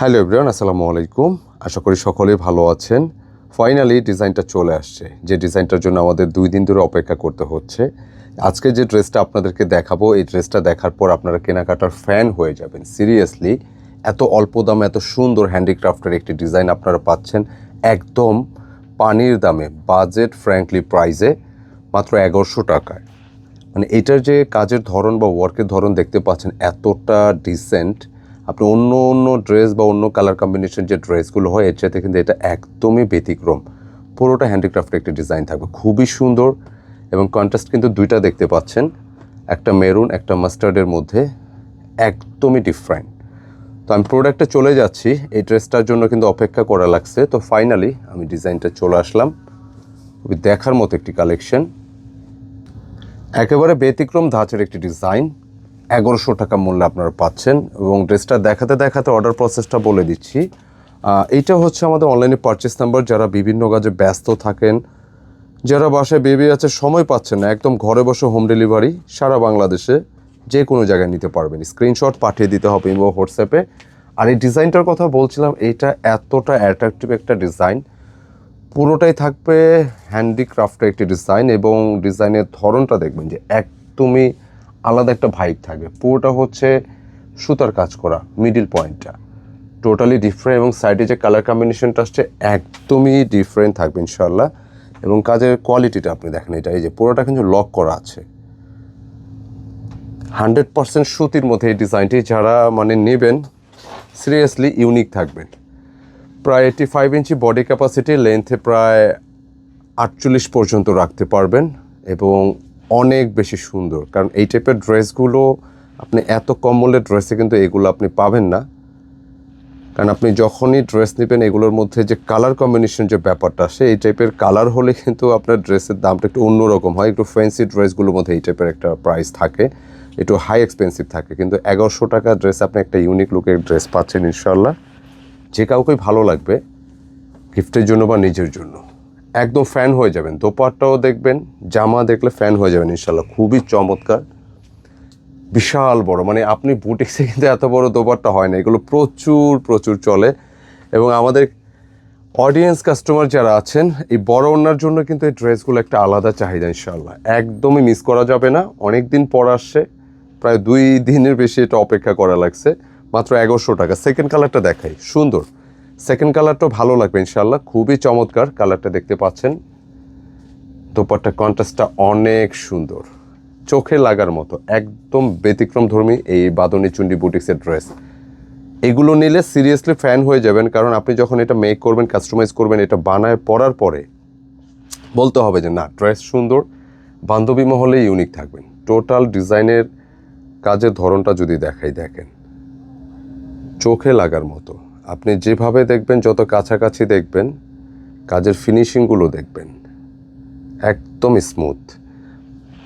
Hello everyone, আসসালামু আলাইকুম। আশা করি সকলেই ভালো আছেন। ফাইনালি ডিজাইনটা চলে আসছে। যে ডিজাইনটার জন্য আমাদের দুই দিন ধরে অপেক্ষা করতে হচ্ছে। আজকে যে ড্রেসটা আপনাদেরকে দেখাবো, এই ড্রেসটা দেখার পর আপনারা কেনাকাটার ফ্যান হয়ে যাবেন। সিরিয়াসলি এত অল্প দামে, এত সুন্দর হ্যান্ডিক্রাফটের একটি ডিজাইন আপনারা পাচ্ছেন একদম পানির দামে বাজেট ফ্র্যাঙ্কলি প্রাইজে মাত্র এগারোশো টাকায়। মানে এটার যে কাজের ধরন বা ওয়ার্কের ধরন দেখতে পাচ্ছেন, এতটা ডিসেন্ট আপনি অন্য অন্য ড্রেস বা অন্য কালার কম্বিনেশন যে ড্রেসগুলো হয়, এর চাইতে কিন্তু এটা একদমই ব্যতিক্রম। পুরোটা হ্যান্ডিক্রাফটের একটি ডিজাইন থাকবে। খুবই সুন্দর এবং কন্ট্রাস্ট কিন্তু দুইটা দেখতে পাচ্ছেন। একটা মেরুন একটা মাস্টার্ডের মধ্যে একদমই ডিফারেন্ট তো আমি প্রোডাক্টে চলে যাচ্ছি। এই ড্রেসটার জন্য কিন্তু অপেক্ষা করা লাগছে। তো ফাইনালি আমি ডিজাইনটা চলে আসলাম দেখার মতো একটি কালেকশন একেবারে ব্যতিক্রম ধাঁচের একটি ডিজাইন এগারোশো টাকা মূল্যে আপনারা পাচ্ছেন এবং ড্রেসটা দেখাতে দেখাতে অর্ডার প্রসেসটা বলে দিচ্ছি। এইটা হচ্ছে আমাদের অনলাইনে পারচেস নাম্বার যারা বিভিন্ন কাজে ব্যস্ত থাকেন, যারা বাসায় বেবি আছে, সময় পাচ্ছেন না। একদম ঘরে বসে হোম ডেলিভারি সারা বাংলাদেশে যে কোনো জায়গায় নিতে পারবেন। স্ক্রিনশট পাঠিয়ে দিতে হবে ইমো হোয়াটসঅ্যাপে আর এই ডিজাইনটার কথা বলছিলাম, এইটা এতটা অ্যাট্রাকটিভ একটা ডিজাইন পুরোটাই থাকবে হ্যান্ডিক্রাফটের একটি ডিজাইন এবং ডিজাইনের ধরনটা দেখবেন যে একদমই আলাদা একটা ভাইব থাকবে পুরোটা হচ্ছে সুতার কাজ করা মিডিল পয়েন্টটা টোটালি ডিফারেন্ট এবং সাইডে যে কালার কম্বিনেশনটা আসছে, একদমই ডিফারেন্ট থাকবে ইনশাল্লাহ এবং কাজের কোয়ালিটিটা আপনি দেখেন এটা, এই যে পুরোটা কিন্তু লক করা আছে। হান্ড্রেড পার্সেন্ট সুতির মধ্যে এই ডিজাইনটি যারা মানে নেবেন সিরিয়াসলি ইউনিক থাকবেন প্রায় eighty five inch body capacity লেন্থে প্রায় আটচল্লিশ পর্যন্ত রাখতে পারবেন এবং অনেক বেশি সুন্দর। কারণ এই টাইপের ড্রেসগুলো আপনি এত কম মূল্যের ড্রেসে কিন্তু এগুলো আপনি পাবেন না। কারণ আপনি যখনই ড্রেস নেবেন, এগুলোর মধ্যে যে কালার কম্বিনেশন যে ব্যাপারটা আসে এই টাইপের কালার হলে কিন্তু আপনার ড্রেসের দামটা একটু অন্যরকম হয়। একটু ফ্যান্সি ড্রেসগুলোর মধ্যে এই টাইপের একটা প্রাইস থাকে। একটু হাই এক্সপেন্সিভ থাকে। কিন্তু এগারোশো টাকা ড্রেস আপনি একটা ইউনিক লুকের ড্রেস পাচ্ছেন ইনশাল্লাহ যে কাউকেই ভালো লাগবে গিফটের জন্য বা নিজের জন্য। একদম ফ্যান হয়ে যাবেন। দোপাট্টাও দেখবেন, জামা দেখলে ফ্যান হয়ে যাবেন ইনশাল্লাহ খুবই চমৎকার। বিশাল বড় মানে আপনি বুটিক্সে কিন্তু এত বড় দোপাট্টা হয় না, এগুলো প্রচুর প্রচুর চলে। এবং আমাদের অডিয়েন্স কাস্টমার যারা আছেন, এই বড় ওনার জন্য কিন্তু এই ড্রেসগুলো একটা আলাদা চাহিদা ইনশাল্লাহ একদমই মিস করা যাবে না। অনেক দিন পর আসছে, প্রায় দুই দিনের বেশি এটা অপেক্ষা করা লাগছে, মাত্র এগারোশো টাকা। সেকেন্ড কালারটা দেখাই, সুন্দর। সেকেন্ড কালারটা ভালো লাগবে ইনশাল্লাহ খুবই চমৎকার কালারটা দেখতে পাচ্ছেন। দোপাট্টা কন্ট্রাস্টটা অনেক সুন্দর। চোখে লাগার মতো, একদম ব্যতিক্রম ধর্মী এই বাদনী চুন্ডি বুটিক্সের ড্রেস এগুলো নিলে সিরিয়াসলি ফ্যান হয়ে যাবেন, কারণ আপনি যখন এটা মেক করবেন কাস্টমাইজ করবেন, এটা বানায় পরার পরে বলতে হবে যে, না ড্রেস সুন্দর। বান্ধবী মহলে ইউনিক থাকবেন। টোটাল ডিজাইনের কাজের ধরনটা যদি দেখাই, দেখেন। চোখে লাগার মতো। আপনি যেভাবে দেখবেন, যত কাছাকাছি দেখবেন, কাজের ফিনিশিংগুলো দেখবেন, একদম স্মুথ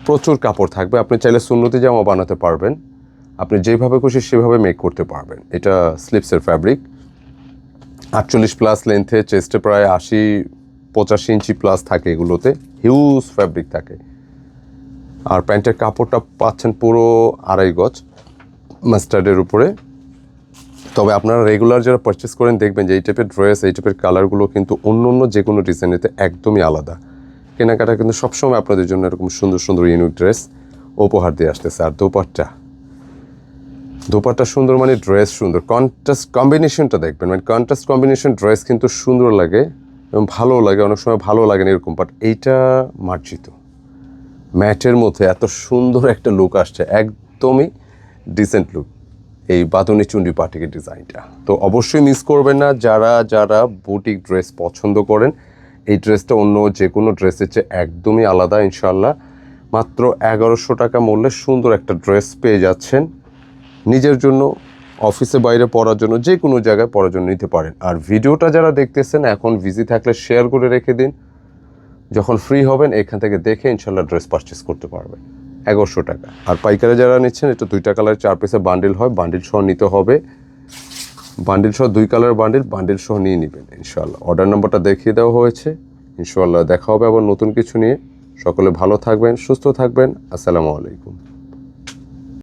প্রচুর কাপড় থাকবে, আপনি চাইলে সুন্নতি জামা বানাতে পারবেন, আপনি যেভাবে খুশি সেভাবে মেক করতে পারবেন। এটা স্লিপসের ফ্যাব্রিক আটচল্লিশ প্লাস লেন্থে চেস্টে প্রায় আশি, পঁচাশি ইঞ্চি প্লাস থাকে এগুলোতে হিউজ ফ্যাব্রিক থাকে। আর প্যান্টের কাপড়টা পাচ্ছেন পুরো আড়াই গজ মাস্টার্ডের উপরে। তবে আপনারা রেগুলার যারা পারচেস করেন, দেখবেন যে এই টাইপের ড্রেস এই টাইপের কালারগুলো কিন্তু অন্য অন্য যে কোনো ডিজাইনেতে একদমই আলাদা। কেনাকাটা কিন্তু সবসময় আপনাদের জন্য এরকম সুন্দর সুন্দর ইউনিক ড্রেস উপহার দিয়ে আসতেছে। আর দোপাট্টা। দোপাট্টা সুন্দর মানে ড্রেস সুন্দর। কন্ট্রাস্ট কম্বিনেশনটা দেখবেন। মানে কন্ট্রাস্ট কম্বিনেশন ড্রেস কিন্তু সুন্দর লাগে এবং ভালো লাগে। অনেক সময় ভালো লাগে না এরকম বাট এইটা মার্জিত। ম্যাটের মধ্যে এত সুন্দর একটা লুক আসছে। একদমই ডিসেন্ট লুক এই বাদনী চুন্ডি পাটিকের ডিজাইনটা। তো অবশ্যই মিস করবেন না, যারা যারা বুটিক ড্রেস পছন্দ করেন, এই ড্রেসটা অন্য যে কোনো ড্রেসের চেয়ে একদমই আলাদা ইনশাল্লাহ মাত্র এগারোশো টাকা মূল্যে সুন্দর একটা ড্রেস পেয়ে যাচ্ছেন। নিজের জন্য, অফিসে বাইরে পড়ার জন্য যে কোনো জায়গায় পড়ার জন্য নিতে পারেন। আর ভিডিওটা যারা দেখতেছেন, এখন বিজি থাকলে শেয়ার করে রেখে দিন। যখন ফ্রি হবেন, এখান থেকে দেখে ইনশাল্লাহ ড্রেস পারচেস করতে পারবেন। এগারোশো টাকা। আর পাইকারে যারা নিচ্ছেন, এটা দুইটা কালার চার পিসে বান্ডিল হয়। বান্ডিল সহ নিতে হবে। বান্ডিল সহ দুই কালার বান্ডিল বান্ডিল সহ নিয়ে নেবেন ইনশাল্লাহ অর্ডার নাম্বারটা দেখিয়ে দেওয়া হয়েছে। ইনশাল্লাহ দেখা হবে আবার নতুন কিছু নিয়ে। সকলে ভালো থাকবেন, সুস্থ থাকবেন। আসসালামু আলাইকুম।